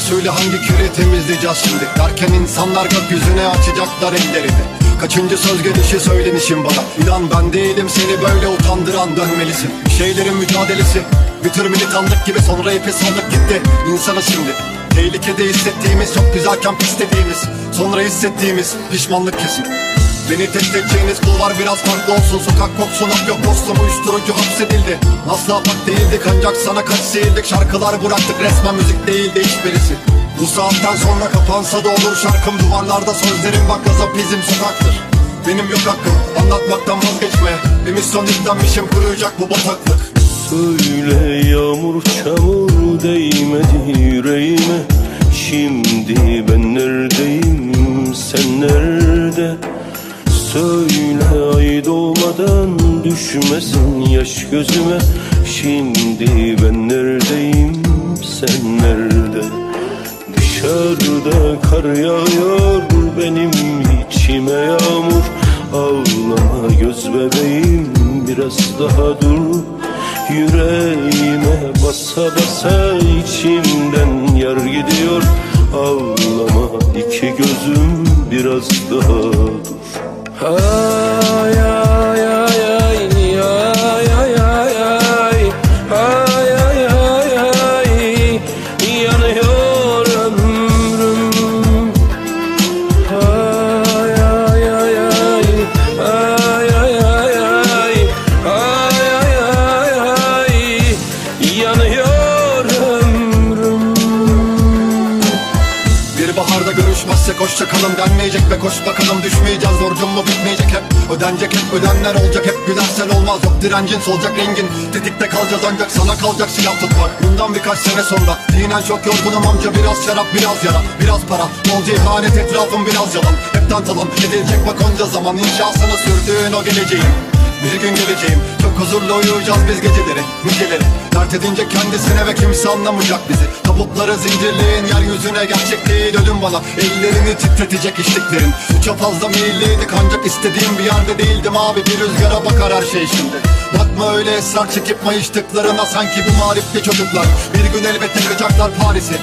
söyle hangi küre temizleyeceğiz şimdi? Derken insanlar gökyüzüne açacaklar ellerini. Kaçıncı söz gelişi söylemişim bana? İnan ben değilim seni böyle utandıran dönmelisin. Şeylerin mücadelesi Bir tür militanlık gibi sonra ipi saldık gitti İnsanı şimdi. Tehlikede hissettiğimiz çok güzelken pis dediğimiz Sonra hissettiğimiz pişmanlık kesin Beni test edeceğiniz kulvar biraz farklı olsun. Sokak koksun hap yok dostum uyuşturucu hapsedildi. Asla bak değildik ancak sana kaç seyirdik. Şarkılar bıraktık resmen müzik değildi hiçbirisi. Bu saatten sonra kapansa da olur şarkım. Duvarlarda sözlerim bak yazıp bizim sokaktır. Benim yok hakkım anlatmaktan vazgeçmeye Bir misyon yüklenmişim kuruyacak bu bataklık. Söyle yağmur çamur değmedi yüreğime. Şimdi ben neredeyim sen nerede Söyle ay doğmadan düşmesin yaş gözüme. Şimdi ben neredeyim sen nerede? Dışarıda kar yağıyor benim içime yağmur. Ağlama göz bebeğim biraz daha dur. Yüreğime basa basa içimden yar gidiyor. Ağlama iki gözüm biraz daha dur Oh, yeah. Görüşmezsek hoşça kalın denmeyecek ve koş bakalım. Düşmeyeceğiz Borcum mu bitmeyecek hep? Ödenecek hep ödenler olacak hep. Gülersen olmaz yok direncin solacak rengin. Tetikte kalacağız ancak sana kalacak silah tutmak. Bundan birkaç sene sonra dinen çok yorgunum amca. Biraz şarap biraz yara biraz para. Bolca ihanet etrafım biraz yalan. Hep tantalan edilecek bak onca zaman. İnşasını sürdüğün o geleceğin bir gün geleceğim. Çok huzurlu uyuyacağız biz geceleri Niceleri Dert edince kendisine ve kimse anlamayacak bizi. Tabutları zincirleyin yeryüzüne gerçek değil ölüm bana. Ellerini titretecek içtiklerin Suça fazla meyilliydik ancak istediğim bir yerde değildim abi. Bir rüzgara bakar her şey şimdi. Bakma öyle esrar çekip mayıştıklarına Sanki bu marifli çocuklar. Bir gün elbet yakacaklar Paris'i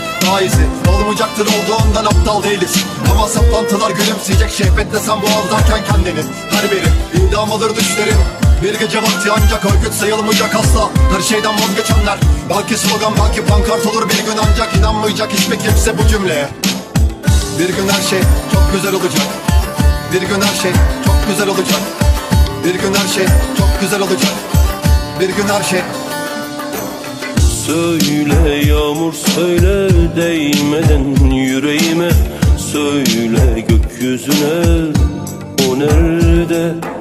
iyisi olmayacaktır olduğundan aptal değiliz. Ama saplantılar gülümseyecek şehvetle sen boğazlarken kendini. Her biri idam alır düşlerin bir gece vakti ancak örgüt sayılmayacak asla. Her şeyden vazgeçenler. Belki slogan belki pankart olur. Bir gün ancak inanmayacak hiçbir kimse bu cümleye. Bir gün her şey çok güzel olacak. Bir gün her şey çok güzel olacak. Bir gün her şey çok güzel olacak. Bir gün her şey. Söyle yağmur söyle değmeden yüreğime. Söyle gökyüzüne o nerede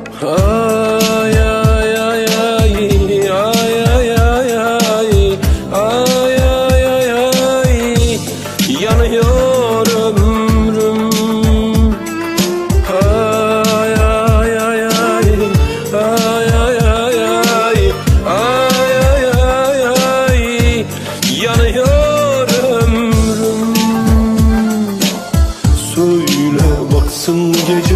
Ay ay ay ay ay ay ay ay ay ay ay ay yanıyor Ay ay ay ay ay ay ay ay ay ay ay ay yanıyor ömrüm Söyle baksın gece